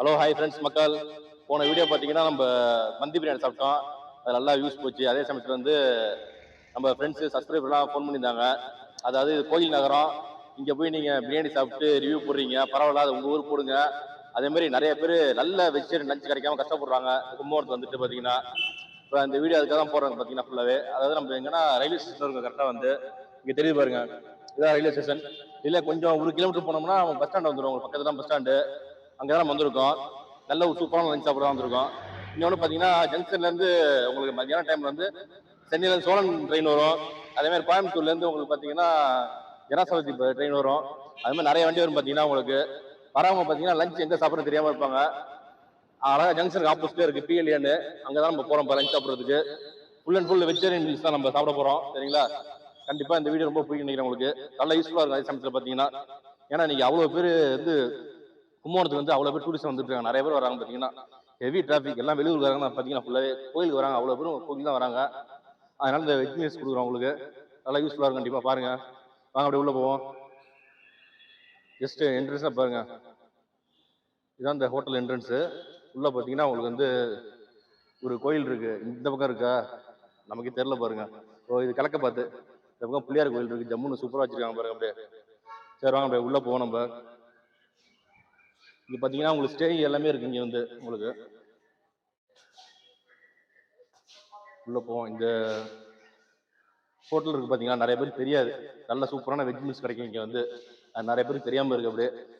Hello hi friends மக்கள். போன video பார்த்தீங்கன்னா நம்ம மந்தி பிரியாணி சாப்பிட்டோம். அது நல்லா யூஸ் போச்சு. அதே சமயத்தில் வந்து நம்ம ஃப்ரெண்ட்ஸு சப்ஸ்கிரைபர்லாம் ஃபோன் பண்ணியிருந்தாங்க. அதாவது இது கோயில் நகரம். இங்கே போய் நீங்கள் பிரியாணி சாப்பிட்டு ரிவ்யூ போடுறீங்க. பரவாயில்ல அது உங்கள் ஊர் போடுங்க. அதேமாதிரி நிறைய பேர் நல்ல வெஜிடேரியன் லஞ்ச் கிடைக்காம கஷ்டப்படுறாங்க. கும்பகோணத்து வந்துட்டு பார்த்தீங்கன்னா. இப்போ அந்த வீடியோ அதுக்காக தான் போடுறாங்க பார்த்தீங்கன்னா ஃபுல்லாகவே அதாவது நம்ம எங்கன்னா ரயில்வே ஸ்டேஷன் இருக்கும் கரெக்டாக வந்து. இங்கே தெரியுது பாருங்க. இதான் ரயில்வே ஸ்டேஷன் இல்லை கொஞ்சம் ஒரு கிலோமீட்டர் போனோம்னா பஸ் ஸ்டாண்ட் வந்துடும் உங்களுக்கு பக்கத்துல தான் பஸ் ஸ்டாண்டு அங்கே தான் நம்ம வந்திருக்கோம். நல்ல ஒரு சூப்பரான லஞ்ச் சாப்பிட வந்திருக்கோம். இன்னொன்று பார்த்தீங்கன்னா ஜங்ஷன்லேருந்து உங்களுக்கு மத்தியான டைமில் வந்து சென்னையிலேருந்து சோழன் ட்ரெயின் வரும். அதேமாதிரி கோயம்புத்தூர்லேருந்து உங்களுக்கு பார்த்தீங்கன்னா ஜனாசபதி ட்ரெயின் வரும். அது மாதிரி நிறைய வண்டி வரும் பார்த்தீங்கன்னா உங்களுக்கு. வரவங்க பார்த்தீங்கன்னா லஞ்ச் எங்கே சாப்பிட்றது தெரியாமல் இருப்பாங்க. அழகாக ஜங்ஷனுக்கு ஆப்போசிட்டே இருக்குது பிஎல்ஏன்னு அங்கே தான் நம்ம போகிறோம் இப்போ லஞ்ச் சாப்பிட்றதுக்கு. Full and full vegetarian meals தான் நம்ம சாப்பிட போகிறோம் சரிங்களா? கண்டிப்பாக இந்த வீடியோ ரொம்ப பிடிக்கும் நினைக்கிறேன் உங்களுக்கு. நல்லா யூஸ்ஃபுல்லாக இருக்கும் அதே சமயத்தில் பார்த்தீங்கன்னா ஏன்னா இன்றைக்கி அவ்வளோ பேர் வந்து கும்பகோணத்துக்கு வந்து அவ்வளோ பேர் டூரிஸ்ட் வந்துட்டு இருக்காங்க நிறைய பேர் வராங்க பார்த்தீங்கன்னா ஹெவி டிராஃபிக் எல்லாம் வெளியூர் வராங்க. பார்த்தீங்கன்னா ஃபுல்லாகவே கோயிலுக்கு வராங்க. அவ்வளோ பேரும் கோயில் தான் வராங்க. அதனால இந்த வெஜ் மீல்ஸ் கொடுக்குறோம் உங்களுக்கு நல்லா யூஸ்ஃபுல்லாக இருக்கும். கண்டிப்பாக பாருங்க. வாங்க அப்படியே உள்ளே போவோம். ஜஸ்ட் என்ட்ரன்ஸாக பாருங்க. இதான் இந்த ஹோட்டல் என்ட்ரன்ஸு உள்ளே பார்த்தீங்கன்னா உங்களுக்கு வந்து ஒரு கோயில் இருக்குது இந்த பக்கம் இருக்கா? நமக்கு தெரில பாருங்க. ஓ இது கிழக்க பார்த்து இந்த பக்கம் பிள்ளையார் கோயில் இருக்குது ஜம்முன்னு சூப்பராக வச்சுருக்காங்க பாருங்க அப்படியே. சரி வாங்க அப்படியே உள்ளே போவோம் நம்ம. இங்க பாத்தீங்கன்னா உங்களுக்கு ஸ்டே எல்லாமே இருக்கு இங்க வந்து உங்களுக்கு. உள்ள போவோம். இந்த ஹோட்டல் இருக்கு பாத்தீங்கன்னா நிறைய பேருக்கு தெரியாது. நல்ல சூப்பரான வெஜ் மீல்ஸ் கிடைக்கும் இங்க வந்து. அது நிறைய பேருக்கு தெரியாம இருக்கு அப்படியே.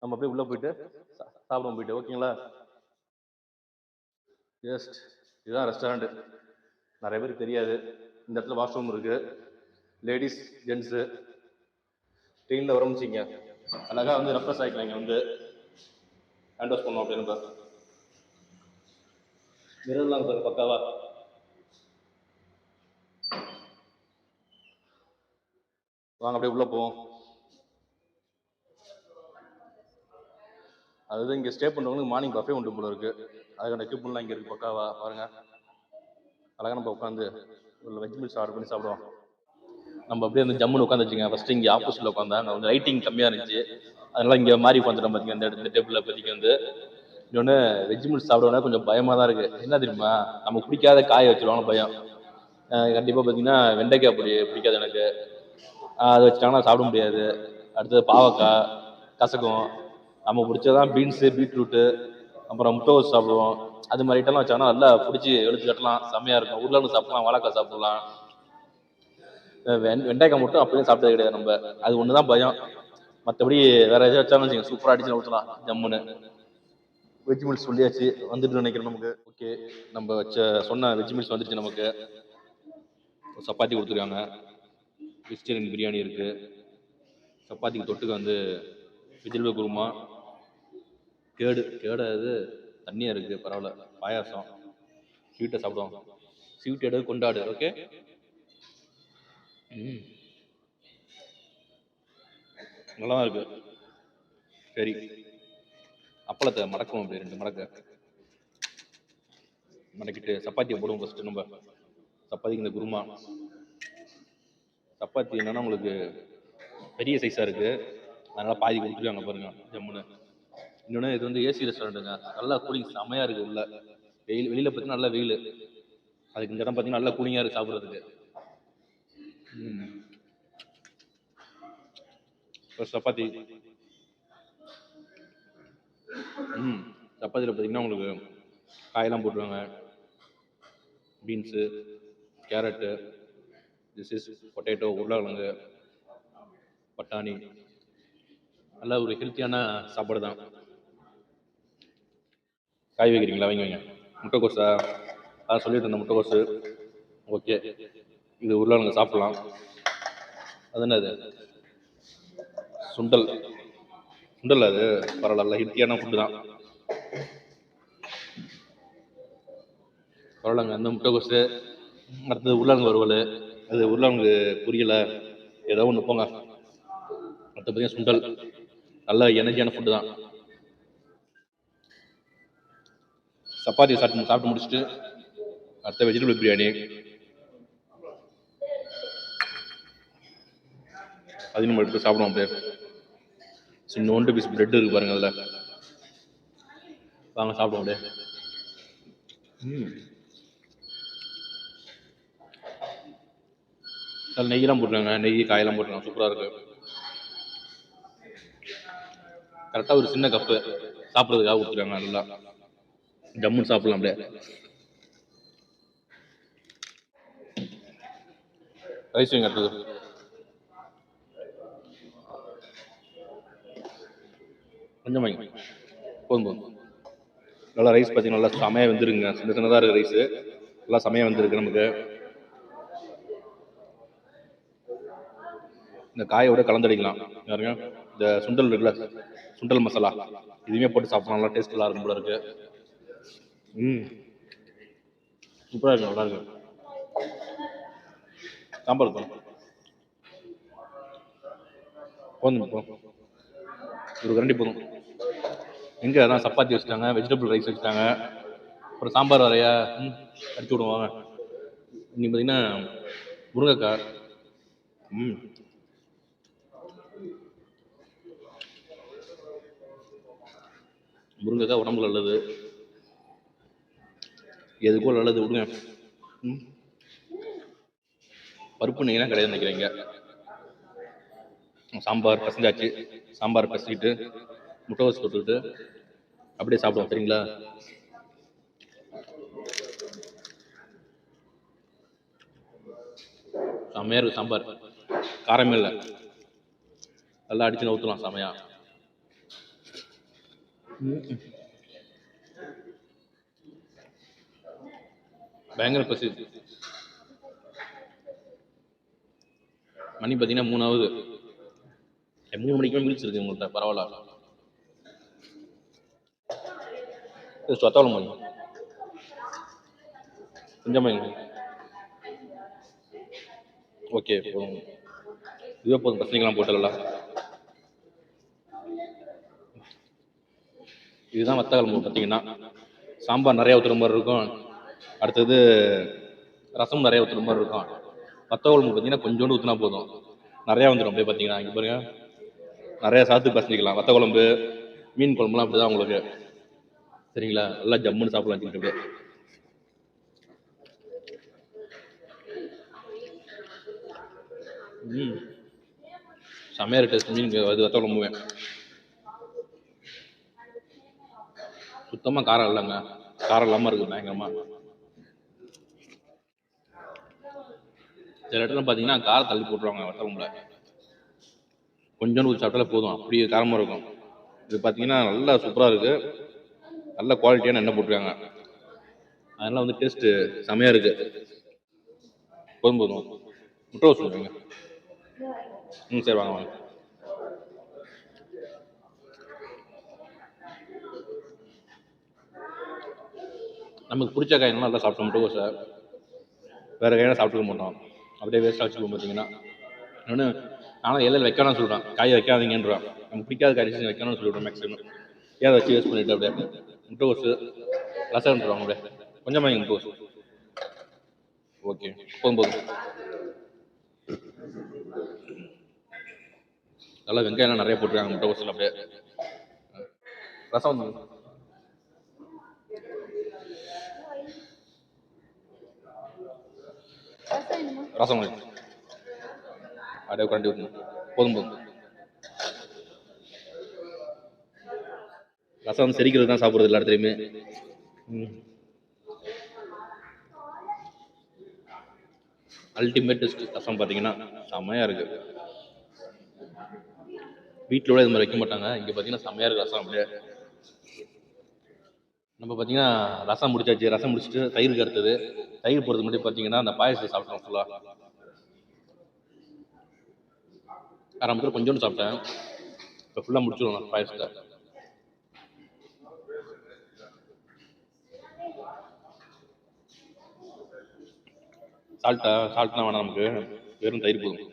நம்ம அப்படியே உள்ள போயிட்டு சா- சாப்பிடுவோம் போயிட்டு ஓகேங்களா? ஜஸ்ட் இதுதான் ரெஸ்டாரண்ட் நிறைய பேருக்கு தெரியாது. இந்த இடத்துல வாஷ்ரூம் இருக்கு. லேடிஸ் ஜென்ஸு ட்ரெயினில் வரமிச்சிங்க அழகா வந்து ரெஃப்ரெஷ் ஆகிக்கலாம் இங்கே வந்து. ஹேண்ட் வாஷ் பண்ணோம் அப்படின்னு பாரு. மிரர்லாம் சார் பக்காவா. வாங்க அப்படியே உள்ள போவோம். அதாவது இங்கே ஸ்டே பண்ணுறவங்களுக்கு மார்னிங் பஃபே உண்டு போல இருக்கு. அதுக்கான எக்யூப்மெண்ட்லாம் இங்கே இருக்கு பக்காவா பாருங்க. அழகாக நம்ம உட்காந்து ஒரு வெஜ் மீல்ஸ் ஆர்டர் பண்ணி சாப்பிடுவோம். நம்ம அப்படியே அந்த ஜம்முன்னு உட்காந்து வச்சுங்க ஃபஸ்ட்டு இங்கே ஆப்போசிட்டில் உட்காந்தா அங்கே வந்து லைட்டிங் கம்மியாக இருந்துச்சு. அதனால் இங்கே மாறி உட்காந்துட்டோம் பார்த்தீங்க இந்த இந்த டேபிளில் பற்றிக்கு வந்து. இன்னொன்று வெஜ் மீல்ஸ் சாப்பிடணும்னா கொஞ்சம் பயமாக தான் இருக்குது என்ன தெரியுமா? நம்ம பிடிக்காத காய வச்சுருவாங்க பயம். கண்டிப்பாக பார்த்தீங்கன்னா வெண்டைக்காய் பிடி பிடிக்காது எனக்கு. அதை வச்சுட்டாங்கன்னா சாப்பிட முடியாது. அடுத்தது பாவக்காய் கசக்கும். நம்ம பிடிச்சதான் பீன்ஸு பீட்ரூட்டு அப்புறம் முட்டைகோஸ் சாப்பிடுவோம். அது மாதிரி ஐட்டம்லாம் வச்சாங்கன்னா நல்லா பிடிச்சி எடுத்து கட்டலாம் செம்மையாக இருக்கும். உருளைக்கிழங்கு சாப்பிடலாம் வாழைக்காய் சாப்பிடலாம். வெண் வெண்டைக்காய் மட்டும் அப்படியே சாப்பிட்டது கிடையாது நம்ம. அது ஒன்று தான் பயம். மற்றபடி வேற எதாவது வச்சாலும் வச்சுங்க சூப்பராக அடிச்சு ஊற்றலாம் ஜம்முன்னு. வெஜ் மீல்ஸ் சொல்லியாச்சு. வந்துட்டு நினைக்கிறேன் நமக்கு. ஓகே நம்ம வச்ச சொன்ன வெஜ் மீல்ஸ் வந்துருச்சு நமக்கு. சப்பாத்தி கொடுத்துருக்காங்க. வெஜிடேரியன் பிரியாணி இருக்கு. சப்பாத்திக்கு தொட்டுக்க வந்து வெஜிடபிள் குருமா. கேடு கேடு அது தண்ணியாக இருக்கு. பரவாயில்ல. பாயாசம். ஸ்வீட்டை சாப்பிடுவோம் ஸ்வீட் எடு கொண்டாடு. ஓகே ம். நல்லா தான் இருக்கு. சரி. அப்பளத்தை மடக்கும் அப்படி ரெண்டு மடக்க. மடக்கிட்டு சப்பாத்தியை போடுவோம் ஃபஸ்ட்டு நம்ம. சப்பாத்திக்கு இந்த குருமா. சப்பாத்தி என்னன்னா உங்களுக்கு பெரிய சைஸாக இருக்கு. அதனால பாதி கொடுத்துருக்காங்க பாருங்க ஜம்முன்னு. இன்னொன்று இது வந்து ஏசி ரெஸ்டாரண்ட்டுங்க நல்லா கூலிங் செமையாக இருக்குது உள்ள. வெயில் வெளியில் பார்த்தீங்கன்னா நல்லா வெயில். அதுக்கு இந்த இடம் பார்த்தீங்கன்னா நல்லா கூலிங்காக இருக்குது சாப்பிட்றதுக்கு. ம். சப்பாத்தி. ம் சப்பாத்தியில் பார்த்தீங்கன்னா உங்களுக்கு காயெல்லாம் போட்டுருவாங்க. Beans carrot this is potato உருளைக்கிழங்கு பட்டாணி. நல்ல ஒரு ஹெல்த்தியான சாப்பாடு தான். காய் வைக்கிறீங்களா? வைங்க வைங்க. முட்டைக்கோசா அதான் சொல்லிட்டு இருந்தேன் முட்டைக்கோசு ஓகே இது உருளைக்கிழங்கு சாப்பிட்லாம். அது என்னது? சுண்டல். சுண்டல் அது. பரவாயில்ல ஹெல்த்தியான ஃபுட்டு தான். பரவாயில்லங்க அந்த முட்டைகோசு அடுத்தது உருளாங்க வறுவல் அது உருளாங்க புரியலை ஏதோ ஒன்று போங்க அடுத்த பார்த்தீங்கன்னா சுண்டல். நல்ல எனர்ஜியான ஃபுட்டு தான். சப்பாத்தி சாப்பிட்டு சாப்பிட்டு முடிச்சுட்டு அடுத்த வெஜிடபிள் பிரியாணி. அதிகமாக எடுத்து சாப்பிடுவோம் அப்படியே. சின்னோண்டு பீஸ் பிரெட் இருக்கு பாருங்க அதில். வாங்க சாப்பிடுவோம் அப்படியே. ம் அதில் நெய்யெல்லாம் போட்டுருக்காங்க. நெய் காயெல்லாம் போட்டுருக்காங்க. சூப்பராக இருக்கு. கரெக்டாக ஒரு சின்ன கப்பு சாப்பிட்றதுக்காக கொடுத்துருக்காங்க நல்லா. ஜம்முன்னு சாப்பிடலாம் அப்படியே. ரைஸ் வைங்க அடுத்தது கொஞ்சம் வைங்க. போதும் போதும். நல்லா ரைஸ் பார்த்தீங்கன்னா நல்லா செமையாக வந்துருங்க. சின்ன சின்னதாக இருக்குது ரைஸு நல்லா செமையாக வந்துருக்கு நமக்கு. இந்த காயோட கலந்தடிக்கலாம். யாருங்க இந்த சுண்டல் இருக்குல்ல சுண்டல் மசாலா. இதுவுமே போட்டு சாப்பிடலாம் நல்லா டேஸ்ட் நல்லா இருக்கும் போல இருக்கு. ம். சூப்பராக இருக்கு நல்லா இருக்கு. சாம்பார் இருக்கும் போதும் போதும். ஒரு கரண்டி போதும். எங்கே அதான் சப்பாத்தி வச்சுட்டாங்க வெஜிடபிள் ரைஸ் வச்சுட்டாங்க அப்புறம் சாம்பார் வரையா ம் அடிச்சு விடுவாங்க. இன்னைக்கு பார்த்தீங்கன்னா முருங்கைக்காய். ம். முருங்கைக்காய் உடம்புக்கு நல்லது. எதுக்கோ நல்லது விடுங்க. ம். பருப்பு நெய்லாம் கிடையாது நினைக்கிறீங்க. சாம்பார் பசஞ்சாச்சு. சாம்பார் பசிக்கிட்டு முட்டைகோஸ் தொட்டுக்கிட்டு அப்படியே சாப்பிடுவோம் சரிங்களா? செம்மையாக இருக்கு சாம்பார். காரமே இல்லை. நல்லா அடிச்சு ஊற்றலாம் செமையா பயங்கர பசி. மணி பார்த்தீங்கன்னா மூணாவது. மூணு மணிக்கு மீல்ஸ் இருக்கு உங்கள்கிட்ட பரவாயில்ல. இது சொத்தாவளம் மணி கொஞ்சம் ஓகே போதும் இதுவே போதும் பசங்களாம் போட்டலாம் இதுதான் வத்த பார்த்தீங்கன்னா சாம்பார் நிறைய ஊற்றுற மாதிரி இருக்கும் அடுத்தது ரசம் நிறைய ஊற்றுற மாதிரி இருக்கும் வத்த குழம்பு பார்த்தீங்கன்னா கொஞ்சோண்டு ஊற்றினா போதும் நிறையா வந்துடும் அப்படியே பார்த்தீங்கன்னா இங்கே பாருங்க நிறையா சாத்து பசஞ்சிக்கலாம் வத்த குழம்பு மீன் குழம்புலாம் அப்படி தான் உங்களுக்கு சரிங்களா? நல்லா ஜம்முன்னு சாப்பிடலாம் வச்சுக்கிட்டு அப்படியே. ம். செம்மையாக டேஸ்ட் மீன் அது வத்த குழம்புவேன் சுத்தமாக காரம் இல்லைங்க. காரம் இல்லாமல் இருக்குது பயங்கரமாக சில இடத்துல பார்த்தீங்கன்னா காரம் தள்ளி போட்டுருவாங்க வத்தக்குழம்புல கொஞ்சோண்டு ஊற்றி சாப்பிட்டாலே போதும். அப்படியே காரமாக இருக்கும். இது பார்த்தீங்கன்னா நல்லா சூப்பராக இருக்குது நல்ல குவாலிட்டியான எண்ணெய் போட்டிருக்காங்க. அதெல்லாம் வந்து டேஸ்ட்டு செமையாக இருக்குது போதும் போதும் முட்டை சொல்லுங்க ம் சரி வாங்க வாங்க. நமக்கு பிடிச்ச காய்கறிலாம் நல்லா சாப்பிட்டோம் முட்டைக்கோசை வேறு காயெல்லாம் சாப்பிட்டுக்க மாட்டோம். அப்படியே வேஸ்ட்டாக வச்சுக்கோம் பார்த்தீங்கன்னா இன்னொன்று நானும் எல்லாம் வைக்கணும்னு சொல்கிறேன் காய் வைக்காதீங்கன்றான். நமக்கு பிடிக்காத காய் வைக்கணும்னு சொல்லிவிடுறேன் மேக்ஸிமம் ஏன் அதை வச்சு வேஸ்ட் பண்ணிவிட்டு அப்படியே. முட்டைக்கோசு ரசம் சொல்லுவாங்க அப்படியே. கொஞ்சமாக இங்கே முட்டைக்கோசு ஓகே போதும் போதும் நல்லா வெங்காயம்லாம் நிறைய போட்டுருக்காங்க. முட்டைக்கோசில் அப்படியே. ரசம். வந்து ரசம். கொஞ்சம் அப்படியே கரண்டி விட்டுணும் போதும் போதும். ரசம் வந்து செரிக்கிறது தான் சாப்பிட்றது எல்லா இடத்துலையுமே அல்டிமேட் ரசம் பார்த்தீங்கன்னா செம்மையாக இருக்குது வீட்டில் கூட இது மாதிரி வைக்க மாட்டாங்க. இங்கே பார்த்தீங்கன்னா செம்மையாக இருக்குது ரசம் அப்படியே. நம்ம பார்த்தீங்கன்னா ரசம் முடிச்சாச்சு. ரசம் முடிச்சுட்டு தயிருக்கு அடுத்தது தயிர் போடுறது மட்டும் பார்த்தீங்கன்னா அந்த பாயசத்தை சாப்பிட்டோம் ஃபுல்லாக அரை மணி கொஞ்சோண்டு சாப்பிட்டேன். இப்போ ஃபுல்லாக முடிச்சிடுவோம் நான் பாயசத்தை. சால்ட்டா சால்ட்லாம் வேணாம் நமக்கு. வெறும் தயிர் போதும்.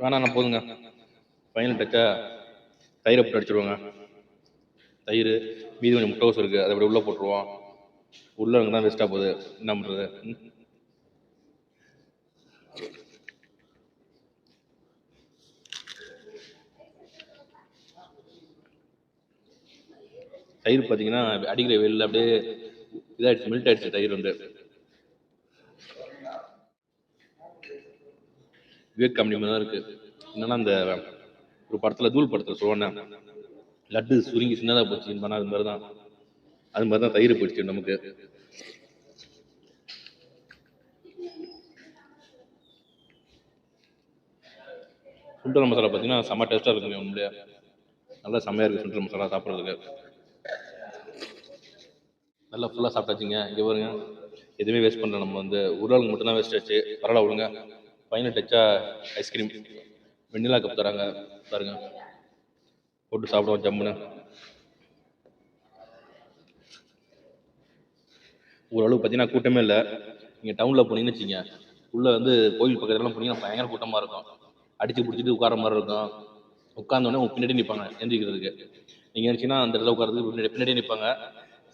வேணாம் நான் போதுங்க. ஃபைனல் டச்சா தயிரை போட்டு அடிச்சிடுவோங்க தயிர் மீதி கொஞ்சம் முட்டைகோஸ் இருக்குது அதை அப்படி உள்ளே போட்டுருவோம். உள்ளே தான் வேஸ்ட்டாக போகுது. என்ன பண்ணுறது தயிர் பார்த்தீங்கன்னா அடிக்கிற வெயில்ல அப்படியே இதாகிடுச்சு மெல்ட் ஆகிடுச்சு தயிர் வந்து. விவேக் காமெடி மாதிரி தான் இருக்கு. என்னன்னா அந்த ஒரு படத்துல தூள் படத்துல சொல்லுவானே லட்டு சுருங்கி சின்னதாக போச்சு பண்ணா அது மாதிரி தான். அது மாதிரி தான் தயிர் போயிடுச்சு நமக்கு. சுண்டல் மசாலா பார்த்தீங்கன்னா செம்ம டேஸ்ட்டாக இருக்குங்க உண்மையிலே நல்லா செம்மையாக இருக்குது சுண்டல் மசாலா சாப்பிட்றதுக்கு. நல்லா ஃபுல்லாக சாப்பிட்டாச்சுங்க. இங்கே பாருங்க. எதுவுமே வேஸ்ட் பண்ணல நம்ம வந்து. உருளைக்கு மட்டும்தான் வேஸ்ட் ஆச்சு. பரவாயில்ல விடுங்க. ஃபைனல் டச்சா ஐஸ்கிரீம் வெண்ணிலா கப் தராங்க பாருங்க. போட்டு சாப்பிடுவோம் ஜம்முன்னு. ஓரளவு பார்த்தீங்கன்னா கூட்டமே இல்லை. நீங்கள் டவுனில் போனீங்கன்னு வச்சுங்க உள்ளே வந்து கோயில் பக்கத்துலலாம் போனீங்கன்னா பயங்கர கூட்டமாக இருக்கும். அடித்து பிடிச்சிட்டு உட்கார மாதிரி இருக்கும். உட்காந்தோடனே உங்கள் பின்னாடி நிற்பாங்க எந்திரிக்கிறதுக்கு. நீங்கள் நினச்சிங்கன்னா அந்த இடத்துல உட்காரதுக்கு பின்னாடி பின்னாடியே நிற்பாங்க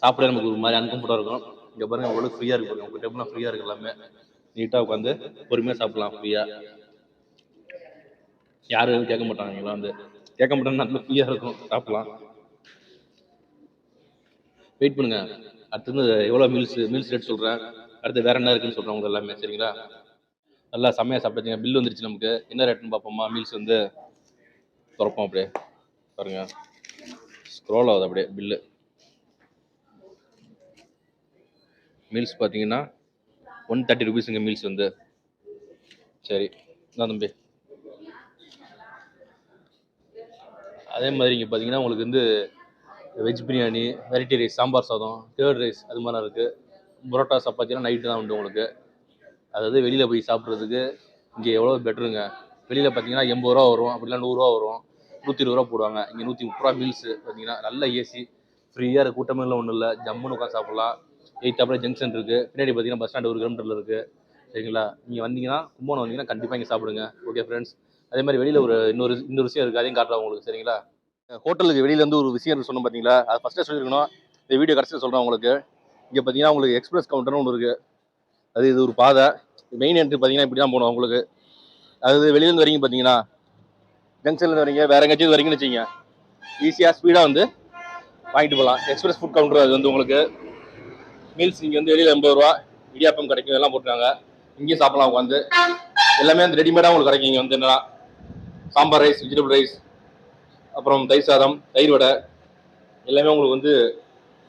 சாப்பிட நமக்கு ஒரு மாதிரி அன்கம்ஃபர்டாக இருக்கும். இங்கே பாருங்கள் அவ்வளோ ஃப்ரீயாக இருக்கு உங்கள் டேபிள்லாம் ஃப்ரீயாக இருக்கு எல்லாமே. நீட்டாக உட்காந்து பொறுமையாக சாப்பிடலாம் ஃப்ரீயாக யாரும் எதுவும் கேட்க மாட்டாங்க இங்கெல்லாம் வந்து. கேட்க மாட்டாங்க நல்ல ஃப்ரீயாக இருக்கும் சாப்பிடலாம். வெயிட் பண்ணுங்க. அடுத்து வந்து எவ்வளோ மீல்ஸ் மீல்ஸ் ரேட் சொல்கிறேன் அடுத்து வேற என்ன இருக்குன்னு சொல்கிறேன் உங்களுக்கு எல்லாமே சரிங்களா? நல்லா செம்மையாக சாப்பிட்டுங்க பில் வந்துருச்சு நமக்கு. என்ன ரேட்னு பார்ப்போமா? மீல்ஸ் வந்து திறப்போம் அப்படியே. பாருங்க. ஸ்க்ரோல் ஆகுது அப்படியே பில்லு மீல்ஸ் பார்த்தீங்கன்னா ஒன் தேர்ட்டி ருபீஸுங்க மீல்ஸ் வந்து. சரி நான் தம்பி. அதே மாதிரி இங்கே பார்த்தீங்கன்னா உங்களுக்கு வந்து veg biryani variety rice sambar சாதம் கேர்ட் ரைஸ் அது மாதிரிலாம் இருக்குது புரோட்டா சப்பாத்திலாம் நைட்டு தான் உண்டு உங்களுக்கு. அதாவது வெளியில் போய் சாப்பிட்றதுக்கு இங்கே எவ்வளோ பெட்டருங்க வெளியில் பார்த்தீங்கன்னா எண்பது ரூபா வரும் அப்படிலாம் நூறுரூவா வரும். நூற்றி இருபது ரூபா போடுவாங்க. இங்கே நூற்றி முப்பது ரூபா மீல்ஸு பார்த்தீங்கன்னா நல்ல ஏசி ஃப்ரீயாக இருக்க கூட்டமே இல்லை ஒன்றும் இல்லை. ஜம்முன்னு உட்காந்து சாப்பிட்லாம். எயித்தாப்புல ஜங்ஷன் இருக்குது பின்னாடி பார்த்தீங்கன்னா பஸ் ஸ்டாண்ட் ஒரு கிலோமீட்டரில் இருக்குது சரிங்களா? நீங்கள் வந்தீங்கன்னா கும்பகோணம் வந்தீங்கன்னா கண்டிப்பாக இங்கே சாப்பிடுங்க. ஓகே ஃப்ரெண்ட்ஸ் அதே மாதிரி வெளியில் ஒரு இன்னொரு இன்னொரு விஷயம் இருக்குது அதையும் காட்டுறேன் உங்களுக்கு. சரிங்களா? ஹோட்டலுக்கு வெளியில வந்து ஒரு விஷயம் சொன்னோம் பார்த்தீங்களா அது ஃபஸ்ட்டே சொல்லியிருக்கணும். இந்த வீடியோ கடைசியில் சொல்கிறேன் உங்களுக்கு. இங்கே பார்த்தீங்கன்னா உங்களுக்கு எக்ஸ்பிரஸ் கவுண்டர்னு ஒன்று இருக்குது அது இது ஒரு பாதை. மெயின் என்ட்ரி பார்த்தீங்கன்னா இப்படி தான் போகணும் உங்களுக்கு. அது வெளியிலேருந்து வரீங்க பார்த்தீங்கன்னா ஜங்ஷன்லேருந்து வரீங்க வேறு எங்கேயாச்சும் வரீங்கன்னு வச்சிங்க ஈஸியாக ஸ்பீடாக வந்து வாங்கிட்டு போகலாம். எக்ஸ்பிரஸ் ஃபுட் கவுண்டர் அது வந்து உங்களுக்கு. மீல்ஸ் இங்கே வந்து வெளியில் எண்பது ரூபா இடியாப்பம் கிடைக்கும் எல்லாம் போட்டுருக்காங்க. இங்கேயும் சாப்பிடலாம் உட்காந்து. எல்லாமே வந்து ரெடிமேடாக உங்களுக்கு கிடைக்கும். இங்கே வந்து என்னன்னா சாம்பார் ரைஸ் வெஜிடபிள் ரைஸ் அப்புறம் தயிர் சாதம் தயிர் வடை. எல்லாமே உங்களுக்கு வந்து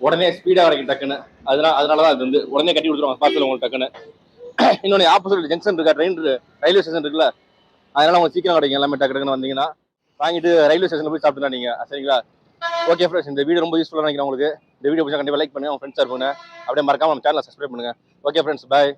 உடனே ஸ்பீடாக கிடைக்கும் டக்குன்னு. அதனால அதனால தான் அது வந்து உடனே கட்டி கொடுத்துருவாங்க. பார்சல் உங்களுக்கு டக்குன்னு. இன்னொன்று ஆப்போசிட் ஜங்ஷன் இருக்கா? ட்ரெயின் ரயில்வே ஸ்டேஷன் இருக்குல்ல? அதனால உங்களுக்கு சீக்கிரம் கிடைக்கும். எல்லாமே டக்கு டக்குன்னு வந்தீங்கன்னா வாங்கிட்டு ரயில்வே ஸ்டேஷனில் போய் சாப்பிட்டுனா நீங்கள் சரிங்களா? ஓகே ஃப்ரெண்ட்ஸ் இந்த வீடியோ ரொம்ப யூஸ்ஃபுல்லாக நினைக்கிறேன் உங்களுக்கு. இந்த வீடியோ பிடிச்சா கண்டிப்பாக லைக் பண்ணுங்கள் உங்கள் ஃப்ரெண்ட்ஸ் பண்ணுங்க அப்படியே மறக்காம நம்ம சேனலை சப்ஸ்கிரைப் பண்ணுங்க. Okay friends bye